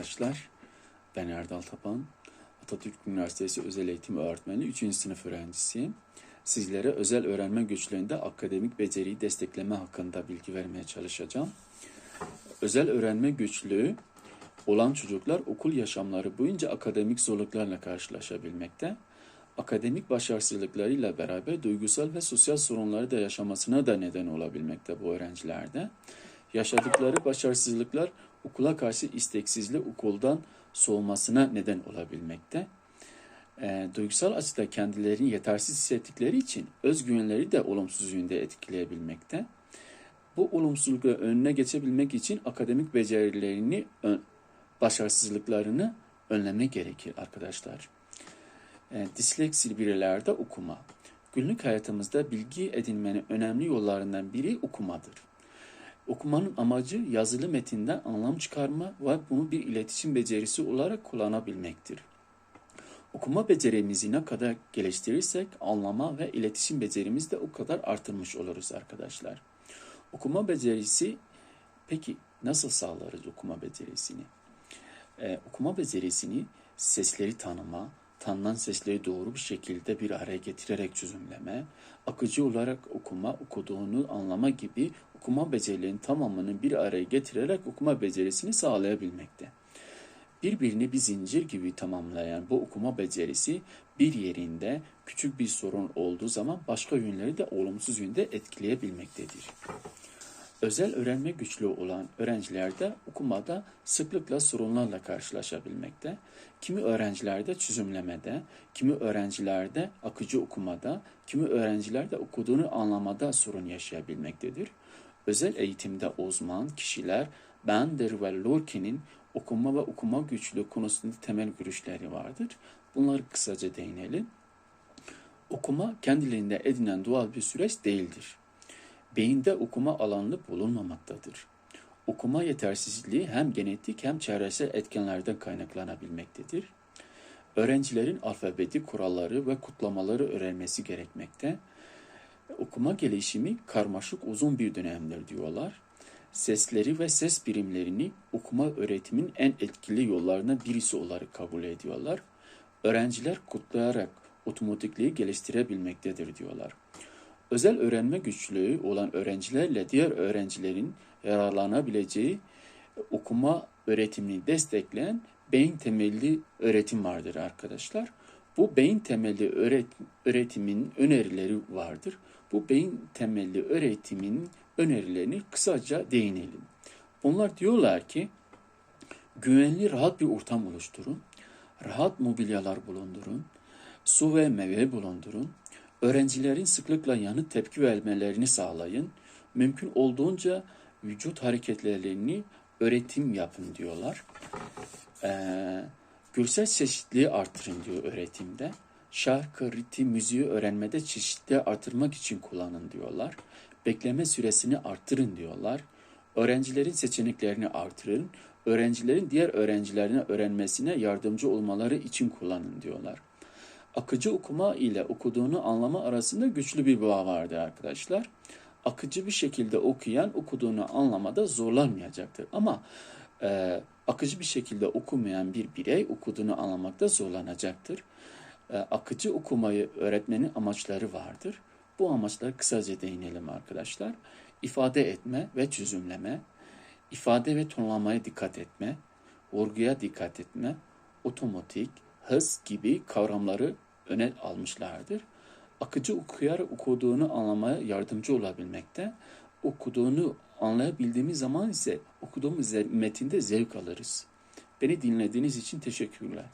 arkadaşlar. Ben Erdal Tapan. Atatürk Üniversitesi Özel Eğitim Öğretmeni 3. sınıf öğrencisiyim. Sizlere özel öğrenme güçlerinde akademik beceriyi destekleme hakkında bilgi vermeye çalışacağım. Özel öğrenme güçlüğü olan çocuklar okul yaşamları boyunca akademik zorluklarla karşılaşabilmekte. Akademik başarısızlıklarıyla beraber duygusal ve sosyal sorunları da yaşamasına da neden olabilmekte bu öğrencilerde. Yaşadıkları başarısızlıklar okula karşı isteksizlik okuldan soğumasına neden olabilmekte. E, duygusal açıda kendilerini yetersiz hissettikleri için özgüvenleri de olumsuz yönde etkileyebilmekte. Bu olumsuzlukla önüne geçebilmek için akademik becerilerini, başarısızlıklarını önlemek gerekir arkadaşlar. E, disleksi bireylerde okuma. Günlük hayatımızda bilgi edinmenin önemli yollarından biri okumadır. Okumanın amacı yazılı metinden anlam çıkarma ve bunu bir iletişim becerisi olarak kullanabilmektir. Okuma becerimizi ne kadar geliştirirsek anlama ve iletişim becerimiz de o kadar artırmış oluruz arkadaşlar. Okuma becerisi peki nasıl sağlarız okuma becerisini? Ee, okuma becerisini sesleri tanıma, tanınan sesleri doğru bir şekilde bir araya getirerek çözümleme, akıcı olarak okuma, okuduğunu anlama gibi okuma becerilerinin tamamını bir araya getirerek okuma becerisini sağlayabilmekte. Birbirini bir zincir gibi tamamlayan bu okuma becerisi bir yerinde küçük bir sorun olduğu zaman başka yönleri de olumsuz yönde etkileyebilmektedir. Özel öğrenme güçlüğü olan öğrencilerde okumada sıklıkla sorunlarla karşılaşabilmekte. Kimi öğrencilerde çözümlemede, kimi öğrencilerde akıcı okumada, kimi öğrencilerde okuduğunu anlamada sorun yaşayabilmektedir. Özel eğitimde uzman kişiler Bender ve Lorke'nin okuma ve okuma güçlüğü konusunda temel görüşleri vardır. Bunları kısaca değinelim. Okuma kendiliğinde edinen doğal bir süreç değildir. Beyinde okuma alanı bulunmamaktadır. Okuma yetersizliği hem genetik hem çevresel etkenlerden kaynaklanabilmektedir. Öğrencilerin alfabetik kuralları ve kutlamaları öğrenmesi gerekmekte. Okuma gelişimi karmaşık uzun bir dönemdir diyorlar. Sesleri ve ses birimlerini okuma öğretimin en etkili yollarından birisi olarak kabul ediyorlar. Öğrenciler kutlayarak otomatikliği geliştirebilmektedir diyorlar. Özel öğrenme güçlüğü olan öğrencilerle diğer öğrencilerin yararlanabileceği okuma öğretimini destekleyen beyin temelli öğretim vardır arkadaşlar. Bu beyin temelli öğret öğretimin önerileri vardır. Bu beyin temelli öğretimin önerilerini kısaca değinelim. Onlar diyorlar ki güvenli rahat bir ortam oluşturun, rahat mobilyalar bulundurun, su ve meyve bulundurun, öğrencilerin sıklıkla yanıt tepki vermelerini sağlayın, mümkün olduğunca vücut hareketlerini öğretim yapın diyorlar. Ee, görsel çeşitliliği artırın diyor öğretimde. Şarkı, ritim, müziği öğrenmede çeşitliliği artırmak için kullanın diyorlar. Bekleme süresini artırın diyorlar. Öğrencilerin seçeneklerini artırın. Öğrencilerin diğer öğrencilerine öğrenmesine yardımcı olmaları için kullanın diyorlar. Akıcı okuma ile okuduğunu anlama arasında güçlü bir bağ vardı arkadaşlar. Akıcı bir şekilde okuyan okuduğunu anlamada zorlanmayacaktır. Ama e, akıcı bir şekilde okumayan bir birey okuduğunu anlamakta zorlanacaktır. E, akıcı okumayı öğretmenin amaçları vardır. Bu amaçlara kısaca değinelim arkadaşlar. İfade etme ve çözümleme, ifade ve tonlamaya dikkat etme, vurguya dikkat etme, otomatik, hız gibi kavramları öne almışlardır. Akıcı okuyarak okuduğunu anlamaya yardımcı olabilmekte. Okuduğunu anlayabildiğimiz zaman ise okuduğumuz metinde zevk alırız. Beni dinlediğiniz için teşekkürler.